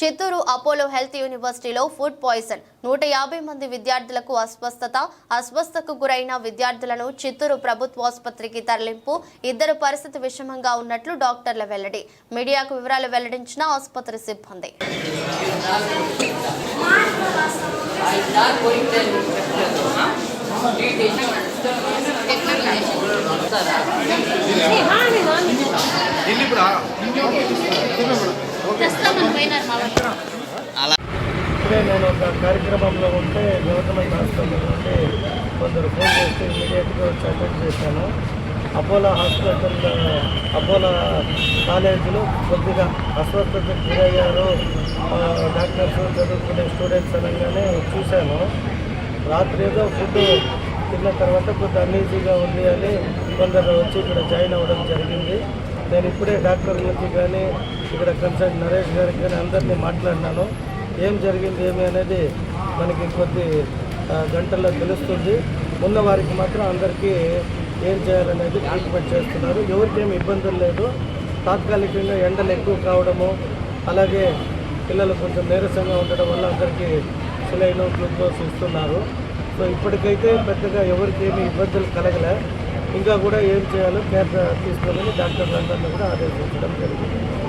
Chittoor Apollo health యూనివర్సిటీలో food poison. నూట యాభై మంది విద్యార్థులకు అస్వస్థత అస్వస్థకు గురైన విద్యార్థులను చిత్తూరు ప్రభుత్వాసుపత్రికి తరలింపు ఇద్దరు పరిస్థితి విషమంగా ఉన్నట్లు డాక్టర్ల వెల్లడి. మీడియాకు వివరాలు వెల్లడించిన ఆసుపత్రి సిబ్బంది. ఇప్పుడే నేను ఒక కార్యక్రమంలో ఉంటే గవర్నమెంట్ హాస్పిటల్ నుండి కొందరు ఫోన్ చేస్తే ఇమీడియట్గా వచ్చి అటెండ్ చేశాను. అపోలో హాస్పిటల్ అపోలో కాలేజీలో కొద్దిగా అస్వస్థతకు గురయ్యారు. డాక్టర్స్ చదువుకునే స్టూడెంట్స్ అనగానే చూశాను. రాత్రి ఏదో ఫుడ్ తిన్న తర్వాత కొద్దిగా అన్ఈజీగా ఉంది అని కొందరు వచ్చి ఇక్కడ జాయిన్ అవ్వడం జరిగింది. నేను ఇప్పుడే డాక్టర్లకి కానీ ఇక్కడ కన్సల్ట్ నరేష్ గారికి కానీ అందరినీ మాట్లాడినాను. ఏం జరిగింది ఏమి అనేది మనకి కొద్ది గంటల్లో తెలుస్తుంది. ఉన్న వారికి మాత్రం అందరికీ ఏం చేయాలనేది ట్రీట్మెంట్ చేస్తున్నారు. ఎవరికేమి ఇబ్బందులు లేదు. తాత్కాలికంగా ఎండలు ఎక్కువ కావడము అలాగే పిల్లలు కొంచెం నీరసంగా ఉండడం వల్ల అందరికీ సిలైన్ గ్లూకోజ్ ఇస్తున్నారు. సో ఇప్పటికైతే పెద్దగా ఎవరికేమి ఇబ్బందులు కలగలే. ఇంకా కూడా ఏం చేయాలో కేర్ తీసుకోవాలని డాక్టర్లందరినీ కూడా ఆదేశించడం జరిగింది.